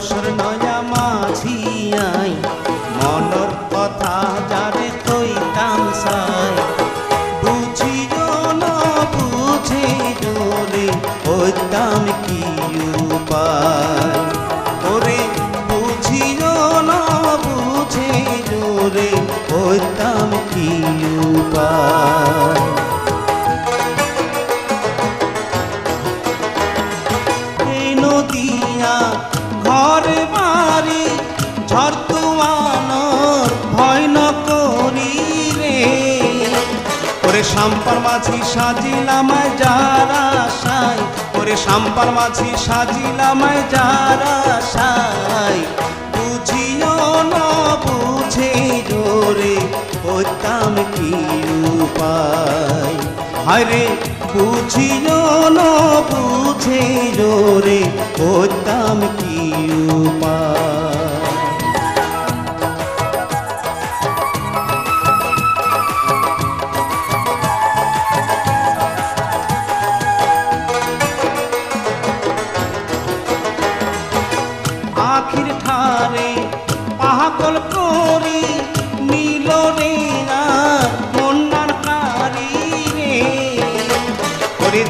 বয়সের নয়া মাঝিয়াই মনর কথা যারে কইতাম সাই বুঝিও না, বুঝে জোরে হইতাম কি উপায়? ওরে বুঝিও না, বুঝে জোরে হইতাম কি ওরে সাম্পার মাঝি সাজিলামায় যারা সাই। ওরে সাম্পার মাঝি সাজিলামায় যারা সাই। বুঝিও না, বুঝে জোরে হইতাম কি উপায়। হায়রে, বুঝিও না, বুঝে জোরে হইতাম কি উপায়। আখির ঠারে পাহাকল করি, মিলনে আর বন্যার কারি রে। ওরে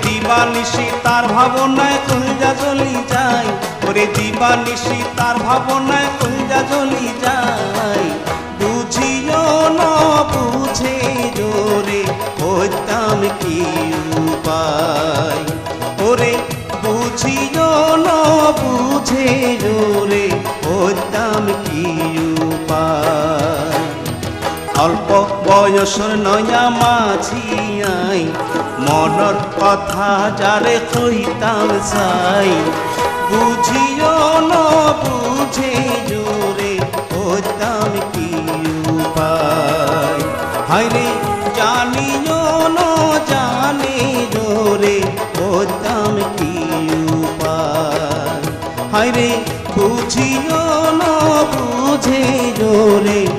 তার ভাবনায় কলজা জ্বলি যায়। ওরে দিবানিশি, তার ভাবনায় কলজা জ্বলি যায়। বুঝিও না, বুঝে জোরে হইতাম কি বুঝিও না বুঝে জোরে হইতাম কি অল্প বয়সর নয়া মাঝিয়াই মনর কথা যারে কইতাম সাই বুঝিও না, বুঝে জোরে হইতাম কি উপায় হাইরে জানিও না, জানে জোরে হইতাম কি বুঝিও না বুঝে জোরে।